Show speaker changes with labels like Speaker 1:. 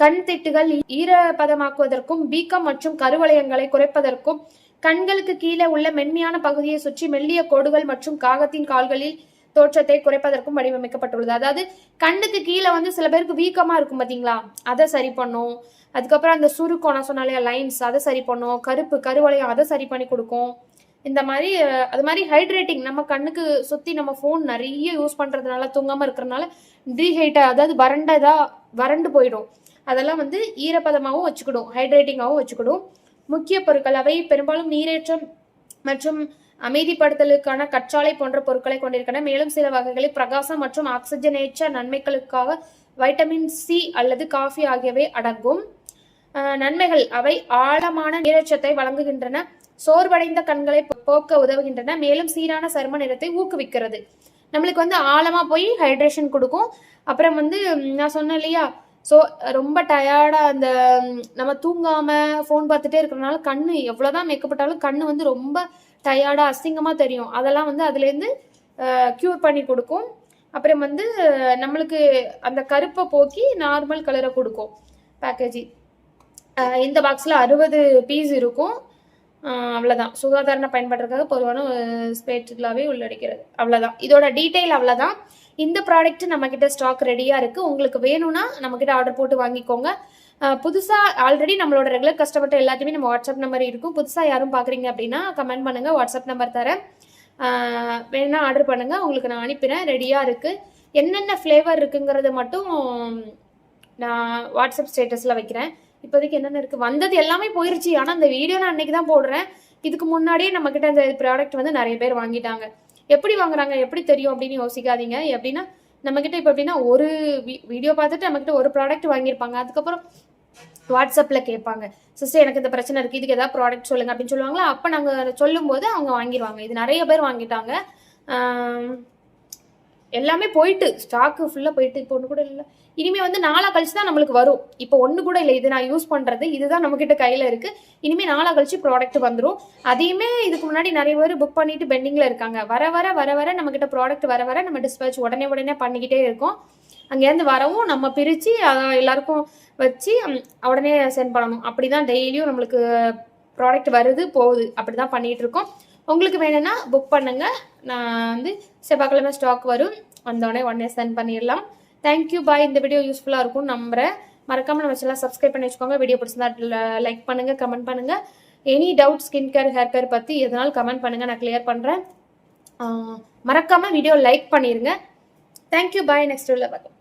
Speaker 1: கண் திட்டுகள் ஈரப்பதமாக்குவதற்கும் வீக்கம் மற்றும் கருவளையங்களை குறைப்பதற்கும் கண்களுக்கு கீழே உள்ள மென்மையான பகுதியை சுற்றி மெல்லிய கோடுகள் மற்றும் காகத்தின் கால்களில் தோற்றத்தை குறைப்பதற்கும் வடிவமைக்கப்பட்டுள்ளது. அதாவது கண்ணுக்கு கீழே வந்து சில பேருக்கு வீக்கமா இருக்கும் பாத்தீங்களா? அதை சரி பண்ணும். அதுக்கப்புறம் அந்த சுருக்கம் நான் சொன்னாலே லைன்ஸ் அதை சரி பண்ணும். கருப்பு கருவளையம் அதை சரி பண்ணி கொடுக்கும். இந்த மாதிரி அது மாதிரி ஹைட்ரேட்டிங் நம்ம கண்ணுக்கு சுத்தி நம்ம ஃபோன் நிறைய யூஸ் பண்றதுனால தூங்காம இருக்கிறதுனால டீஹைட்டா அதாவது வறண்டதா வறண்டு போயிடும். அதெல்லாம் வந்து ஈரப்பதமாகவும் வச்சுக்கிடும் ஹைட்ரேட்டிங்காகவும் வச்சுக்கிடும். முக்கிய பொருட்கள் அவை பெரும்பாலும் நீரேற்றம் மற்றும் அமைதிப்படுத்தலுக்கான கற்றாழை போன்ற பொருட்களை கொண்டிருக்கின்றன. மேலும் சில வகைகளில் பிரகாசம் மற்றும் ஆக்சிஜனேற்ற நன்மைகளுக்காக வைட்டமின் சி அல்லது காஃபி ஆகியவை அடங்கும். நன்மைகள் அவை ஆழமான நீரேற்றத்தை வழங்குகின்றன சோர்வடைந்த கண்களை போக்க உதவுகின்றன மேலும் சீரான சரும நிறத்தை ஊக்குவிக்கிறது. நம்மளுக்கு வந்து ஆழமா போய் ஹைட்ரேஷன் கொடுக்கும். அப்புறம் வந்து நான் சொன்னேன் இல்லையா ஸோ ரொம்ப டயர்டாக அந்த நம்ம தூங்காமல் ஃபோன் பார்த்துட்டே இருக்கிறனால கண்ணு எவ்வளோதான் மேக்கப் போட்டாலும் கண்ணு வந்து ரொம்ப டயர்டாக அசிங்கமாக தெரியும். அதெல்லாம் வந்து அதுலேருந்து க்யூர் பண்ணி கொடுக்கும். அப்புறம் வந்து நம்மளுக்கு அந்த கருப்பை போக்கி நார்மல் கலரை கொடுக்கும் பேக்கேஜி இந்த பாக்ஸில் அறுபது பீஸ் இருக்கும். அவ்வளோதான் அவ்வளவுதான். சுகாதார பயன்பாட்டிற்காக பொதுவான ஸ்பேட்டுகளாகவே உள்ளடக்கிறது. அவ்வளோதான் இதோட டீட்டெயில் அவ்வளோதான் இந்த ப்ராடக்ட் நம்ம கிட்ட ஸ்டாக் ரெடியா இருக்கு. உங்களுக்கு வேணும்னா நம்ம கிட்ட ஆர்டர் போட்டு வாங்கிக்கோங்க. புதுசாக புதுசா ஆல்ரெடி நம்மளோட ரெகுலர் கஸ்டமர்ட்ட எல்லாத்தையுமே நம்ம வாட்ஸ்அப் நம்பர் இருக்கும். புதுசா யாரும் பாக்குறீங்க அப்படின்னா கமெண்ட் பண்ணுங்க வாட்ஸ்அப் நம்பர் தரேன். அஹ், வேணா ஆர்டர் பண்ணுங்க. உங்களுக்கு நான் அனுப்பினேன் ரெடியா இருக்கு. என்னென்ன ஃப்ளேவர் இருக்குங்கிறது மட்டும் நான் வாட்ஸ்அப் ஸ்டேட்டஸில் வைக்கிறேன். இப்போதைக்கு என்னென்ன இருக்குது வந்தது எல்லாமே போயிருச்சு. ஆனால் அந்த வீடியோ நான் அன்னைக்கு தான் போடுறேன். இதுக்கு முன்னாடியே நம்மக்கிட்ட அந்த ப்ராடக்ட் வந்து நிறைய பேர் வாங்கிட்டாங்க. எப்படி வாங்குறாங்க எப்படி தெரியும் அப்படின்னு யோசிக்காதீங்க. எப்படின்னா நம்மக்கிட்ட இப்போ எப்படின்னா ஒரு வீடியோ பார்த்துட்டு நம்மக்கிட்ட ஒரு ப்ராடக்ட் வாங்கியிருப்பாங்க. அதுக்கப்புறம் வாட்ஸ்அப்பில் கேட்பாங்க. சிஸ்டர் எனக்கு இந்த பிரச்சனை இருக்குது இதுக்கு ஏதாவது ப்ராடக்ட் சொல்லுங்கள் அப்படின்னு சொல்லுவாங்களா? அப்போ நாங்கள் சொல்லும்போது அவங்க வாங்கிடுவாங்க இது நிறைய பேர் வாங்கிட்டாங்க. எல்லாமே போயிட்டு ஸ்டாக்கு ஃபுல்லாக போயிட்டு இப்போ ஒன்று கூட இல்லை. இனிமேல் வந்து நாளாக கழிச்சு தான் நம்மளுக்கு வரும். இப்போ ஒன்று கூட இல்லை இது நான் யூஸ் பண்ணுறது இதுதான் நம்மக்கிட்ட கையில் இருக்குது இனிமேல் நாளாக கழிச்சு ப்ராடக்ட் வந்துடும் அதையுமே இதுக்கு முன்னாடி நிறைய பேர் புக் பண்ணிட்டு பெண்டிங்கில் இருக்காங்க. வர வர வர வர நம்மக்கிட்ட ப்ராடக்ட் வர வர நம்ம டிஸ்பேச் உடனே உடனே பண்ணிக்கிட்டே இருக்கோம். அங்கேருந்து வரவும் நம்ம பிரித்து அதை எல்லாருக்கும் வச்சு உடனே சென்ட் பண்ணணும். அப்படி தான் டெய்லியும் நம்மளுக்கு ப்ராடக்ட் வருது போகுது. அப்படி தான் பண்ணிகிட்டு இருக்கோம். உங்களுக்கு வேணும்னா புக் பண்ணுங்க. நான் வந்து செவ்வாய்க்கிழமை ஸ்டாக் வரும். வந்தோடனே உடனே சென்ட் பண்ணிடலாம். தேங்க்யூ பாய் இந்த வீடியோ யூஸ்ஃபுல்லாக இருக்கும் நம்புகிறேன் மறக்காமல் நம்ம சேனல் சப்ஸ்கிரைப் பண்ணி வச்சுக்கோங்க. வீடியோ பிடிச்சிருந்தா லைக் பண்ணுங்கள் கமெண்ட் பண்ணுங்கள் any doubt skin care hair care பற்றி எதனாலும் கமெண்ட் பண்ணுங்கள் நான் கிளியர் பண்ணுறேன் மறக்காமல் வீடியோ லைக் பண்ணிடுங்க தேங்க்யூ பாய் நெக்ஸ்ட் வீடியோவில் பார்க்கலாம்.